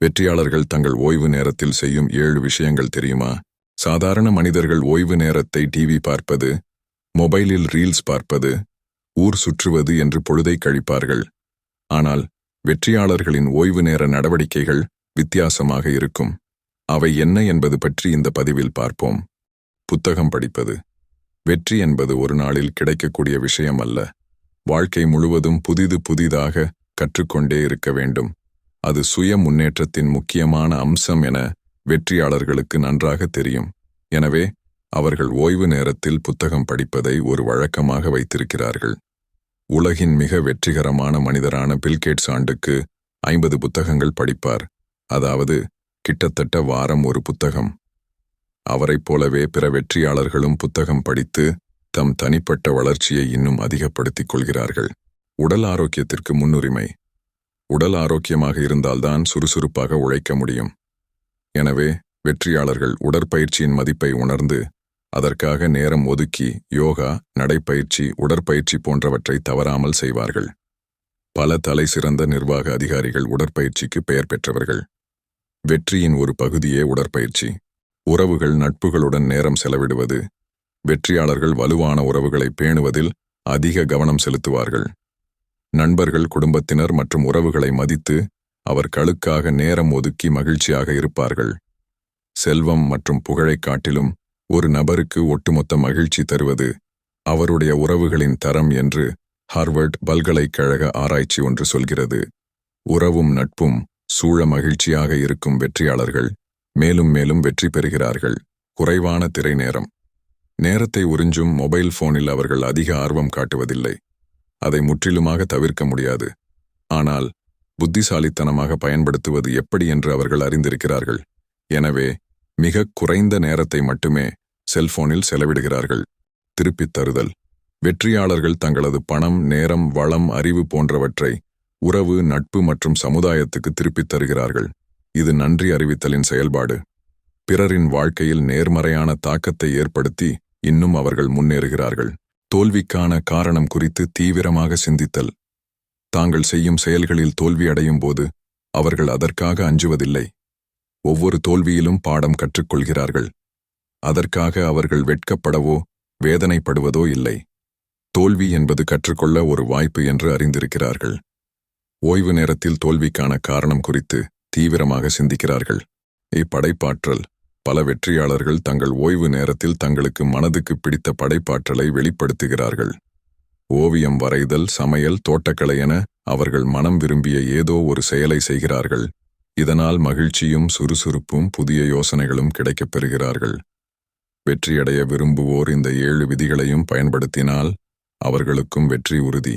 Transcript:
வெற்றியாளர்கள் தங்கள் ஓய்வு நேரத்தில் செய்யும் ஏழு விஷயங்கள் தெரியுமா? சாதாரண மனிதர்கள் ஓய்வு நேரத்தை டிவி பார்ப்பது மொபைலில் ரீல்ஸ் பார்ப்பது ஊர் சுற்றுவது என்று பொழுதை கழிப்பார்கள். ஆனால் வெற்றியாளர்களின் ஓய்வு நேர நடவடிக்கைகள் வித்தியாசமாக இருக்கும். அவை என்ன என்பது பற்றி இந்த பதிவில் பார்ப்போம். புத்தகம் படிப்பது. வெற்றி என்பது ஒரு நாளில் கிடைக்கக்கூடிய விஷயம் அல்ல. வாழ்க்கை முழுவதும் புதிது புதிதாக கற்றுக்கொண்டே இருக்க வேண்டும். அது சுய முன்னேற்றத்தின் முக்கியமான அம்சம் என வெற்றியாளர்களுக்கு நன்றாக தெரியும். எனவே அவர்கள் ஓய்வு நேரத்தில் புத்தகம் படிப்பதை ஒரு வழக்கமாக வைத்திருக்கிறார்கள். உலகின் மிக வெற்றிகரமான மனிதரான பில்கேட்ஸ் ஆண்டுக்கு ஐம்பது புத்தகங்கள் படிப்பார். அதாவது கிட்டத்தட்ட வாரம் ஒரு புத்தகம். அவரைப் போலவே பிற வெற்றியாளர்களும் புத்தகம் படித்து தம் தனிப்பட்ட வளர்ச்சியை இன்னும் அதிகப்படுத்திக் கொள்கிறார்கள். உடல் ஆரோக்கியத்திற்கு முன்னுரிமை. உடல் ஆரோக்கியமாக இருந்தால்தான் சுறுசுறுப்பாக உழைக்க முடியும். எனவே வெற்றியாளர்கள் உடற்பயிற்சியின் மதிப்பை உணர்ந்து அதற்காக நேரம் ஒதுக்கி யோகா நடைப்பயிற்சி உடற்பயிற்சி போன்றவற்றை தவறாமல் செய்வார்கள். பல தலை சிறந்த நிர்வாக அதிகாரிகள் உடற்பயிற்சிக்கு பெயர் பெற்றவர்கள். வெற்றியின் ஒரு பகுதியே உடற்பயிற்சி. உறவுகள் நட்புகளுடன் நேரம் செலவிடுவது. வெற்றியாளர்கள் வலுவான உறவுகளை பேணுவதில் அதிக கவனம் செலுத்துவார்கள். நண்பர்கள் குடும்பத்தினர் மற்றும் உறவுகளை மதித்து அவர் கழுக்காக நேரம் ஒதுக்கி மகிழ்ச்சியாக இருப்பார்கள். செல்வம் மற்றும் புகழைக் காட்டிலும் ஒரு நபருக்கு ஒட்டுமொத்த மகிழ்ச்சி தருவது அவருடைய உறவுகளின் தரம் என்று ஹார்வர்ட் பல்கலைக்கழக ஆராய்ச்சி ஒன்று சொல்கிறது. உறவும் நட்பும் சூழ மகிழ்ச்சியாக இருக்கும் வெற்றியாளர்கள் மேலும் மேலும் வெற்றி பெறுகிறார்கள். குறைவான திரை நேரம். நேரத்தை உறிஞ்சும் மொபைல் போனில் அவர்கள் அதிக ஆர்வம் காட்டுவதில்லை. அதை முற்றிலுமாக தவிர்க்க முடியாது. ஆனால் புத்திசாலித்தனமாக பயன்படுத்துவது எப்படி என்று அவர்கள் அறிந்திருக்கிறார்கள். எனவே மிக குறைந்த நேரத்தை மட்டுமே செல்போனில் செலவிடுகிறார்கள். திருப்பித் தருதல். வெற்றியாளர்கள் தங்களது பணம் நேரம் வளம் அறிவு போன்றவற்றை உறவு நட்பு மற்றும் சமுதாயத்துக்கு திருப்பித் தருகிறார்கள். இது நன்றி அறிவித்தலின் செயல்பாடு. பிறரின் வாழ்க்கையில் நேர்மறையான தாக்கத்தை ஏற்படுத்தி இன்னும் அவர்கள் முன்னேறுகிறார்கள். தோல்விக்கான காரணம் குறித்து தீவிரமாக சிந்தித்தல். தாங்கள் செய்யும் செயல்களில் தோல்வி அடையும் போது அவர்கள் அதற்காக அஞ்சுவதில்லை. ஒவ்வொரு தோல்வியிலும் பாடம் கற்றுக்கொள்கிறார்கள். அதற்காக அவர்கள் வெட்கப்படவோ வேதனைப்படுவதோ இல்லை. தோல்வி என்பது கற்றுக்கொள்ள ஒரு வாய்ப்பு என்று அறிந்திருக்கிறார்கள். ஓய்வு நேரத்தில் தோல்விக்கான காரணம் குறித்து தீவிரமாக சிந்திக்கிறார்கள். இப்படைப்பாற்றல் பல வெற்றியாளர்கள் தங்கள் ஓய்வு நேரத்தில் தங்களுக்கு மனதுக்கு பிடித்த படைப்பாற்றலை வெளிப்படுத்துகிறார்கள். ஓவியம் வரைதல் சமையல் தோட்டக்கலை என அவர்கள் மனம் விரும்பிய ஏதோ ஒரு செயலை செய்கிறார்கள். இதனால் மகிழ்ச்சியும் சுறுசுறுப்பும் புதிய யோசனைகளும் கிடைக்கப் பெறுகிறார்கள். வெற்றியடைய விரும்புவோர் இந்த ஏழு விதிகளையும் பயன்படுத்தினால் அவர்களுக்கும் வெற்றி உறுதி.